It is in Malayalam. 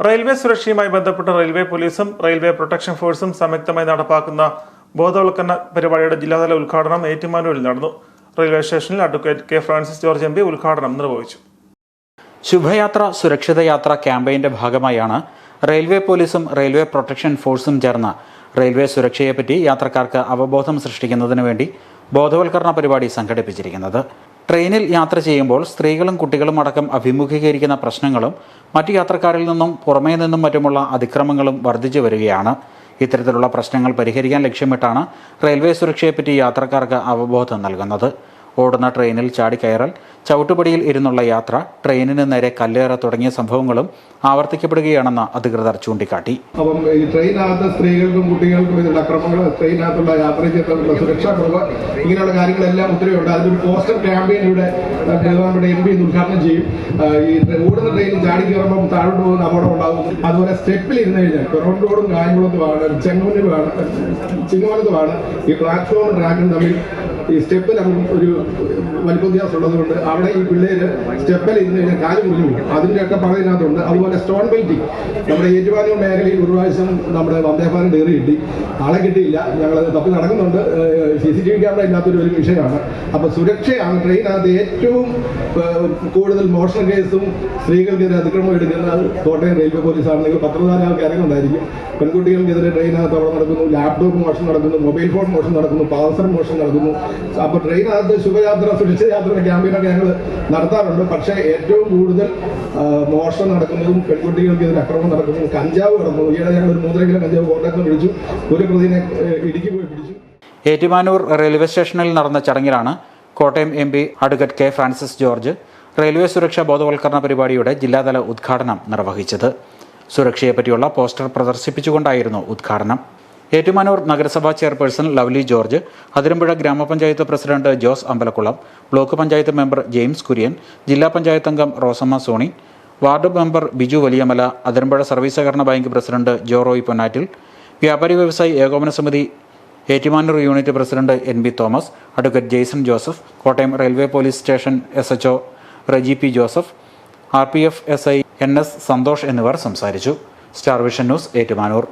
റെയിൽവേ സുരക്ഷയുമായി ബന്ധപ്പെട്ട റെയിൽവേ പോലീസും റെയിൽവേ പ്രൊട്ടക്ഷൻ ഫോഴ്സും സംയുക്തമായി നടപ്പാക്കുന്ന ബോധവൽക്കരണ പരിപാടിയുടെ ജില്ലാതല ഉദ്ഘാടനം ഏറ്റുമാനൂരിൽ നടന്നു. റെയിൽവേ സ്റ്റേഷനിൽ advocate K Francis George M ഉദ്ഘാടനം നിർവഹിച്ചു. ശുഭയാത്ര സുരക്ഷിത യാത്ര ക്യാമ്പയിന്റെ ഭാഗമായാണ് റെയിൽവേ പോലീസും റെയിൽവേ പ്രൊട്ടക്ഷൻ ഫോഴ്സും ചേർന്ന് റെയിൽവേ സുരക്ഷയെപ്പറ്റി യാത്രക്കാർക്ക് അവബോധം സൃഷ്ടിക്കുന്നതിന് വേണ്ടി ബോധവൽക്കരണ പരിപാടി സംഘടിപ്പിച്ചിരിക്കുന്നത്. ട്രെയിനിൽ യാത്ര ചെയ്യുമ്പോൾ സ്ത്രീകളും കുട്ടികളും അടക്കം അഭിമുഖീകരിക്കുന്ന പ്രശ്നങ്ങളും മറ്റു യാത്രക്കാരിൽ നിന്നും പുറമേ നിന്നും മറ്റുമുള്ള അതിക്രമങ്ങളും വർദ്ധിച്ചു വരികയാണ്. ഇത്തരത്തിലുള്ള പ്രശ്നങ്ങൾ പരിഹരിക്കാൻ ലക്ഷ്യമിട്ടാണ് റെയിൽവേ സുരക്ഷയെപ്പറ്റി യാത്രക്കാർക്ക് അവബോധം നൽകുന്നത്. ഓടുന്ന ട്രെയിനിൽ ചാടിക്കയറൽ ചവിട്ടുപടിയിൽ ഇരുന്നുള്ള യാത്ര ട്രെയിനിന് നേരെ കല്ലേറ തുടങ്ങിയ സംഭവങ്ങളും ആവർത്തിക്കപ്പെടുകയാണെന്ന് അധികൃതർ ചൂണ്ടിക്കാട്ടി. അപ്പം ഈ ട്രെയിനകത്ത് സ്ത്രീകൾക്കും കുട്ടികൾക്കും ഇതിലുള്ള അക്രമങ്ങൾ ട്രെയിനകത്തുള്ള യാത്ര ചെയ്തുള്ള സുരക്ഷാ കുറവ് ഇങ്ങനെയുള്ള കാര്യങ്ങളെല്ലാം ഒത്തിരി ഉണ്ട്. അതിനൊരു പോസ്റ്റർ ക്യാമ്പയിൻ ഇവിടെ ബഹുമാനപ്പെട്ട എം പി ഉദ്ഘാടനം ചെയ്യും. ഈ ഓടുന്ന ട്രെയിനിൽ ചാടി കയറുമ്പോൾ താഴോട്ട് പോകുന്ന അപകടം ഉണ്ടാകും അതുപോലെ സ്റ്റെപ്പിൽ ഇരുന്ന് കഴിഞ്ഞാൽ കൊറോണ്ട് റോഡും കായംകുളത്തുമാണ് ചെങ്ങന്നൂരുമാണ് ചിങ്ങോലത്തുമാണ് ഈ പ്ലാറ്റ്ഫോമും ട്രാക്കും തമ്മിൽ ഈ സ്റ്റെപ്പിൽ ഒരു വലിപ്പ വ്യത്യാസം ഉള്ളതുകൊണ്ട് അവിടെ ഈ പിള്ളേര് സ്റ്റെപ്പിൽ ഇരുന്ന് കഴിഞ്ഞാൽ കാൽ മുറിഞ്ഞു പോകും. അതിന്റെയൊക്കെ പറയുന്നതുണ്ട് അതുപോലെ സ്റ്റോൺ പെയിന്റിങ് നമ്മുടെ ഏറ്റുമാനൂർ മേഖലയിൽ ഒരു പ്രാവശ്യം നമ്മുടെ വന്ദേഭാരത് ഡയറി കിട്ടി. ആളെ കിട്ടിയില്ല. ഞങ്ങൾ തപ്പി നടക്കുന്നുണ്ട്. C C T V camera ഇല്ലാത്തൊരു വലിയ വിഷയമാണ്. അപ്പോൾ സുരക്ഷയാണ് ട്രെയിനകത്ത് ഏറ്റവും കൂടുതൽ മോഷണ കേസും സ്ത്രീകൾക്കെതിരെ അതിക്രമം എടുക്കുന്നത് കോട്ടയം റെയിൽവേ പോലീസാണെങ്കിൽ നിങ്ങൾ ഇറങ്ങുന്നുണ്ടായിരിക്കും പെൺകുട്ടികൾക്കെതിരെ ട്രെയിനകത്ത് അവിടെ നടക്കുന്നു. ലാപ്ടോപ്പ് മോഷണം നടക്കുന്നു. മൊബൈൽ ഫോൺ മോഷണം നടക്കുന്നു. പാസർ മോഷണം നടക്കുന്നു. അപ്പോൾ ട്രെയിനകത്ത് ശുഭയാത്ര സുരക്ഷിത യാത്ര ക്യാമ്പയിനൊക്കെ ഞങ്ങൾ നടത്താറുണ്ട്. പക്ഷേ ഏറ്റവും കൂടുതൽ മോഷണം നടക്കുന്നതും പെൺകുട്ടികൾക്കെതിരെ അക്രമം നടക്കുന്നതും കഞ്ചാവ് കിടക്കുന്നു ഈയിടെ ഞങ്ങൾ ഒരു മൂന്നര കിലോ കഞ്ചാവ് കോട്ടയത്ത് പിടിച്ചു. ഒരു പ്രതിനെ ഇടുക്കി പോയി പിടിച്ചു. ഏറ്റുമാനൂർ റെയിൽവേ സ്റ്റേഷനിൽ നടന്ന ചടങ്ങിലാണ് Kottayam M P advocate K Francis George railway സുരക്ഷാ ബോധവൽക്കരണ പരിപാടിയുടെ ജില്ലാതല ഉദ്ഘാടനം നിർവഹിച്ചത്. സുരക്ഷയെപ്പറ്റിയുള്ള പോസ്റ്റർ പ്രദർശിപ്പിച്ചുകൊണ്ടായിരുന്നു ഉദ്ഘാടനം. ഏറ്റുമാനൂർ നഗരസഭാ ചെയർപേഴ്സൺ ലവ്ലി ജോർജ് അതിരമ്പുഴ ഗ്രാമപഞ്ചായത്ത് president Jose Ambalakulam block panchayat member James Kurian ജില്ലാ പഞ്ചായത്ത് അംഗം Rosamma Sony ward member Biju Valiyamala Athirampuzha service സഹകരണ ബാങ്ക് പ്രസിഡന്റ് ജോറോയ് പൊന്നാറ്റിൽ വ്യാപാരി വ്യവസായി ഏകോപന സമിതി Ettumanoor unit president N B Thomas advocate Jaison Joseph Kottayam railway police station S HO Reji P Joseph R P F S I N S Santhosh എന്നിവർ സംസാരിച്ചു. Star vision news Ettumanoor.